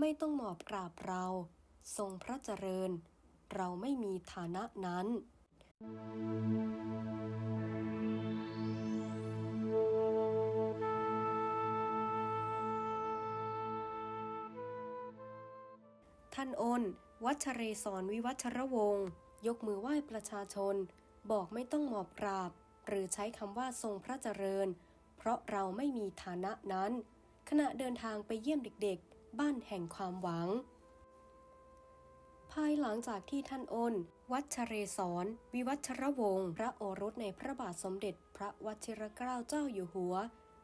ไม่ต้องหมอบกราบเรา ทรงพระเจริญ เราไม่มีฐานะนั้นท่านอนวัชเรศรวิวัชรวงศ์ยกมือไหว้ประชาชน บอกไม่ต้องหมอบกราบ หรือใช้คำว่าทรงพระเจริญ เพราะเราไม่มีฐานะนั้น ขณะเดินทางไปเยี่ยมเด็กๆ บ้านแห่งความหวัง ภายหลังจากที่ท่านอ้นวัชเรศร วิวัชรวงศ์พระโอรสในพระบาทสมเด็จพระวชิรเกล้าเจ้าอยู่หัว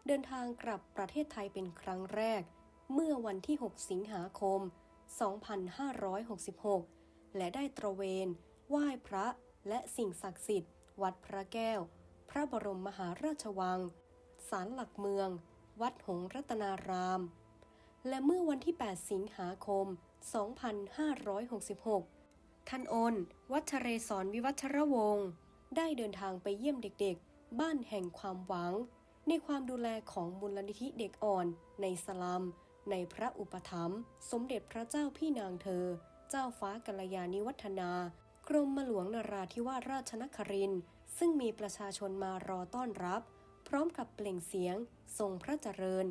เดินทางกลับประเทศไทยเป็นครั้งแรก เมื่อวันที่ 6 สิงหาคม 2566 และได้ตระเวนไหว้พระและสิ่งศักดิ์สิทธิ์ วัดพระแก้ว พระบรมมหาราชวังศาลหลักเมือง วัดหงรัตนาราม และเมื่อวันที่ 8 สิงหาคม 2566 ท่านโอน วัชเรศรวิวัชรวงศ์ได้เดินทางไปเยี่ยมเด็กๆ บ้านแห่งความหวัง ในความดูแลของมูลนิธิเด็กอ่อน ในสลัม ในพระอุปถัมภ์สมเด็จพระเจ้าพี่นางเธอ เจ้าฟ้ากัลยาณิวัฒนากรมหลวงนราธิวาสราชนครินทร์ซึ่งมีประชาชนมารอต้อนรับ พร้อมกับเปล่งเสียง ทรงพระเจริญ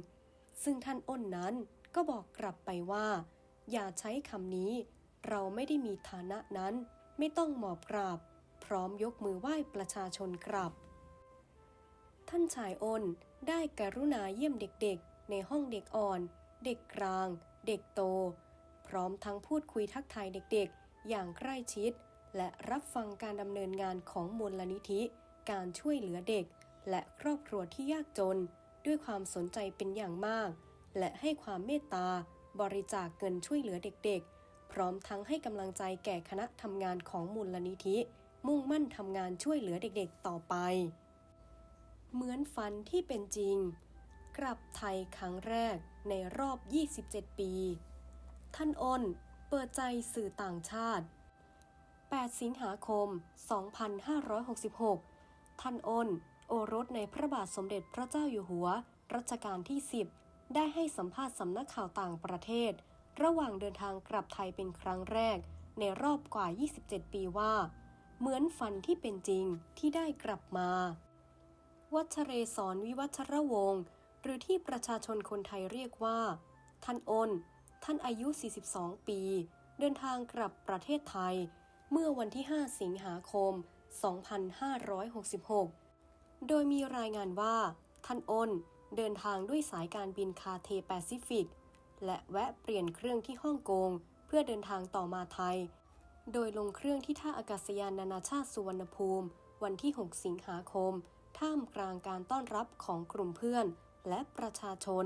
ซึ่งท่านอ้นนั้น ก็บอกกลับไปว่า อย่าใช้คำนี้ เราไม่ได้มีฐานะนั้น ไม่ต้องหมอบกราบ พร้อมยกมือไหว้ประชาชนกลับท่านชายอ้นได้กรุณาเยี่ยมเด็กๆ ในห้องเด็กอ่อน เด็กกลาง เด็กโต พร้อมทั้งพูดคุยทักทายเด็กๆ อย่างใกล้ชิด และรับฟังการดำเนินงานของมูลนิธิ การช่วยเหลือเด็ก และครอบครัวที่ยากจน ด้วยความสนใจเป็นอย่างมาก และให้ความเมตตา บริจาคเงินช่วยเหลือเด็กๆ พร้อมทั้งให้กำลังใจแก่คณะทำงานของมูลนิธิ มุ่งมั่นทำงานช่วยเหลือเด็กๆ ต่อไป เหมือนฝันที่เป็นจริง กลับไทยครั้งแรกในรอบ 27 ปี ท่านอ้นเปิดใจสื่อต่างชาติ 8 สิงหาคม 2566 ท่านอ้น โอรสในพระบาทสมเด็จพระเจ้าอยู่หัว รัชกาลที่ 10 ได้ให้สัมภาษณ์สำนักข่าวต่างประเทศ ระหว่างเดินทางกลับไทยเป็นครั้งแรก ในรอบกว่า 27 ปีว่า เหมือนฝันที่เป็นจริงที่ได้กลับมา วัชเรศรวิวัชระวงศ์หรือที่ประชาชนคนไทยเรียกว่า ท่านอ้นท่านอายุ 42 ปี เดินทางกลับประเทศไทย เมื่อวันที่ 5 สิงหาคม 2566 โดยมีรายงานว่า ท่านอ้น เดินทางด้วยสายการบินคาเทแปซิฟิก และแวะเปลี่ยนเครื่องที่ฮ่องกง เพื่อเดินทางต่อมาไทย โดยลงเครื่องที่ท่าอากาศยานนานาชาติสุวรรณภูมิ วันที่ 6 สิงหาคม ท่ามกลางการต้อนรับของกลุ่มเพื่อนและประชาชน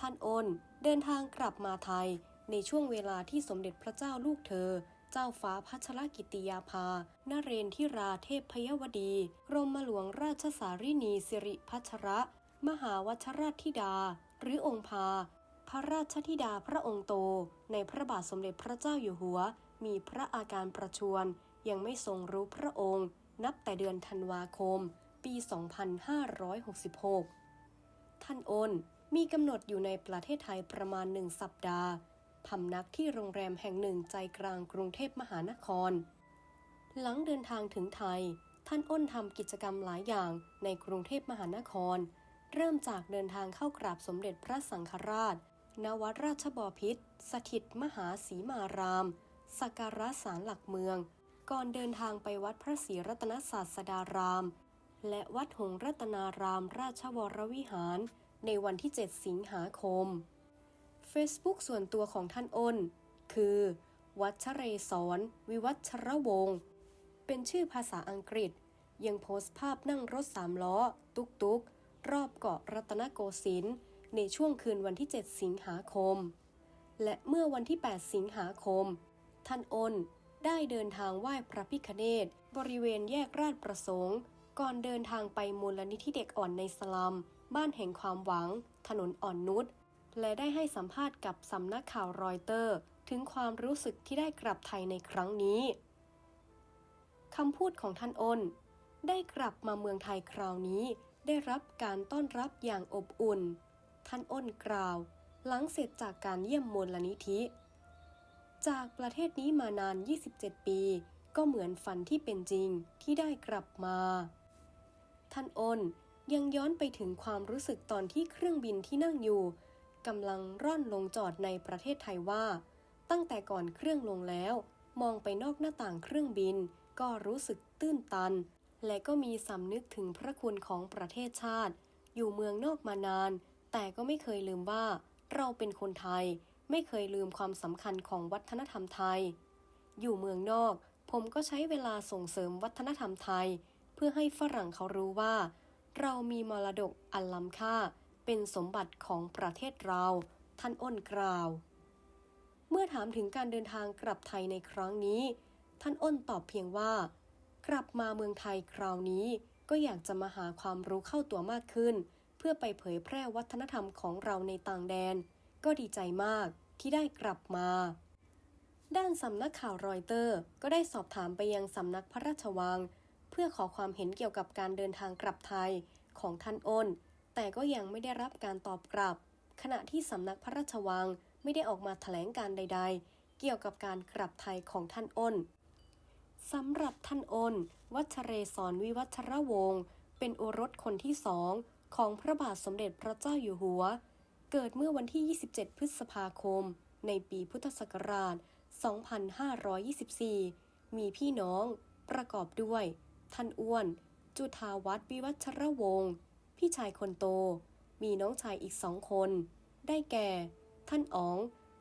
ท่านอ้นเดินทางกลับมาไทย ในช่วงเวลาที่สมเด็จพระเจ้าลูกเธอ เจ้าฟ้าพัชรกิติยาภา นเรนทิราเทพพยวดี กรมหลวงราชสารินีสิริพัชระ มหาวัชราชธิดา หรือองค์พา พระราชธิดาพระองค์โต ในพระบาทสมเด็จพระเจ้าอยู่หัว มีพระอาการประชวรยังไม่ทรงรู้พระองค์ นับแต่เดือนธันวาคม ปี 2566 ท่านโอนมีกำหนดอยู่ในประเทศไทยประมาณหนึ่งสัปดาห์พำนักที่โรงแรมแห่งหนึ่งใจกลางกรุงเทพมหานคร หลังเดินทางถึงไทย ท่านอ้นทำกิจกรรมหลายอย่างในกรุงเทพมหานคร เริ่มจากเดินทางเข้ากราบสมเด็จพระสังฆราช ณ วัดราชบพิตรสถิตมหาสีมาราม สักการะศาลหลักเมือง ก่อนเดินทางไปวัดพระศรีรัตนศาสดาราม และวัดหงรัตนารามราชวรวิหาร ในวันที่ 7 สิงหาคม Facebook ส่วนตัวของท่านอ้น คือ วัชเรศรวิวัชรวงศ์เป็นชื่อภาษาอังกฤษ ยังโพสต์ภาพนั่งรถสามล้อ ตุกตุก รอบเกาะรัตนโกสินทร์ในช่วงคืนวันที่ 7 สิงหาคม และเมื่อวันที่ 8 สิงหาคม ท่านอ้นได้เดินทางไหว้พระพิคเนตบริเวณแยกราชประสงค์ ก่อนเดินทางไปมูลนิธิเด็กอ่อนในสลัม บ้านแห่งความหวัง ถนนอ่อนนุช และได้ให้สัมภาษณ์กับสำนักข่าวรอยเตอร์ ถึงความรู้สึกที่ได้กลับไทยในครั้งนี้คำพูดของท่านอ้นได้กลับมาเมืองไทยคราวนี้ ได้รับการต้อนรับอย่างอบอุ่น ท่านอ้นกล่าว หลังเสร็จจากการเยี่ยมมูลนิธิ จากประเทศนี้มานาน 27 ปี ก็เหมือนฝันที่เป็นจริงที่ได้กลับมา ท่านอ้นยังย้อนไปถึงความรู้สึกตอนที่เครื่องบินที่นั่งอยู่กำลังร่อนลงจอดในประเทศไทยว่า ตั้งแต่ก่อนเครื่องลงแล้ว มองไปนอกหน้าต่างเครื่องบิน ก็รู้สึกตื้นตัน และก็มีสำนึกถึงพระคุณของประเทศชาติ อยู่เมืองนอกมานาน แต่ก็ไม่เคยลืมว่า เราเป็นคนไทย ไม่เคยลืมความสำคัญของวัฒนธรรมไทย อยู่เมืองนอก ผมก็ใช้เวลาส่งเสริมวัฒนธรรมไทย เพื่อให้ฝรั่งเขารู้ว่า เรามีมรดกอันล้ำค่า เป็นสมบัติของประเทศเรา ท่านอ้นกล่าว เมื่อถามถึงการเดินทางกลับไทยในครั้งนี้ ท่านอ้นตอบเพียงว่า กลับมาเมืองไทยคราวนี้ ก็อยากจะมาหาความรู้เข้าตัวมากขึ้น เพื่อไปเผยแพร่วัฒนธรรมของเราในต่างแดน ก็ดีใจมากที่ได้กลับมา ด้านสำนักข่าวรอยเตอร์ ก็ได้สอบถามไปยังสำนักพระราชวัง เพื่อขอความเห็นเกี่ยวกับการเดินทางกลับไทยของท่านอ้น แต่ก็ยังไม่ได้รับการตอบกลับ ขณะที่สำนักพระราชวังไม่ได้ออกมาแถลงการใด ๆ เกี่ยวกับการกลับไทยของท่านอ้น สำหรับท่านอนวัชเรศรวิวัชรวงศ์เป็นโอรสคนที่สองของพระบาทสมเด็จพระเจ้าอยู่หัว เกิดเมื่อวันที่ 27 พฤษภาคม ในปีพุทธศักราช 2524 มีพี่น้องประกอบด้วย ท่านอ้วน จุธาวัฒน์วิวัชรวงศ์พี่ชายคนโต มีน้องชายอีกสองคน ได้แก่ ท่านอ๋อง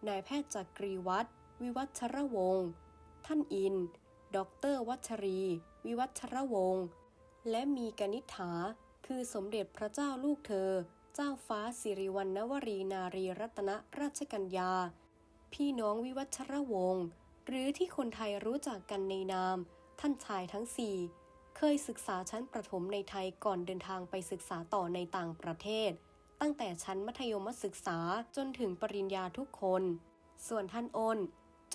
นายแพทย์จักรีวัฒน์วิวัชรวงศ์ท่านอิน ดอกเตอรวัชรี วิวัชรวงศ์ และมีกนิษฐา คือสมเด็จพระเจ้าลูกเธอ เจ้าฟ้าสิริวัณณวรีนารีรัตนราชกัญญา พี่น้องวิวัชรวงศ์ หรือที่คนไทยรู้จักกันในนาม ท่านชายทั้งสี่ เคยศึกษาชั้นประถมในไทยก่อนเดินทางไปศึกษาต่อในต่างประเทศ ตั้งแต่ชั้นมัธยมศึกษาจนถึงปริญญาทุกคน ส่วนท่านอ้น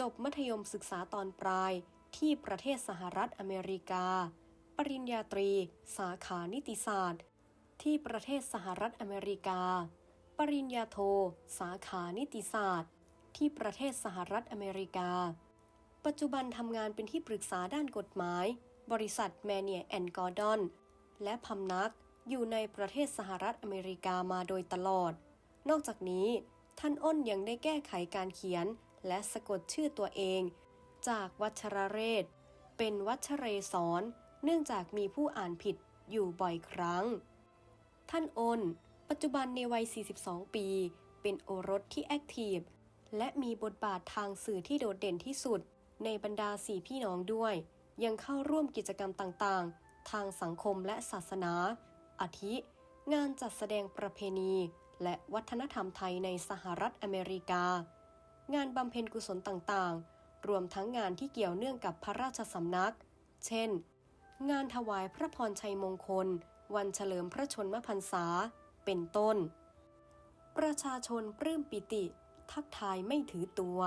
จบมัธยมศึกษาตอนปลาย ที่ประเทศสหรัฐอเมริกา ปริญญาตรี สาขานิติศาสตร์ ที่ประเทศสหรัฐอเมริกา ปริญญาโท สาขานิติศาสตร์ ที่ประเทศสหรัฐอเมริกา ปัจจุบันทำงานเป็นที่ปรึกษาด้านกฎหมาย บริษัทแมเนียแอนกอร์ดอน และพำนักอยู่ในประเทศสหรัฐอเมริกามาโดยตลอด นอกจากนี้ ท่านอ้นยังได้แก้ไขการเขียน และสะกดชื่อตัวเอง จากวัชรเรศ เป็นวัชเรศรเนื่องจากมีผู้อ่านผิดอยู่บ่อยครั้ง ท่านอนปัจจุบันในวัย 42 ปี เป็นโอรสที่แอคทีฟและมีบทบาททางสื่อที่โดดเด่นที่สุด ในบรรดาสี่พี่น้องด้วย ยังเข้าร่วมกิจกรรมต่างๆ ทางสังคมและศาสนา อาทิ งานจัดแสดงประเพณี และวัฒนธรรมไทยในสหรัฐอเมริกา งานบำเพ็ญกุศลต่างๆ รวมทั้งงานที่เกี่ยวเนื่องกับพระราชสำนัก เช่น งานถวายพระพรชัยมงคล วันเฉลิมพระชนมพรรษา เป็นต้น ประชาชนปลื้มปิติ ทักทายไม่ถือตัว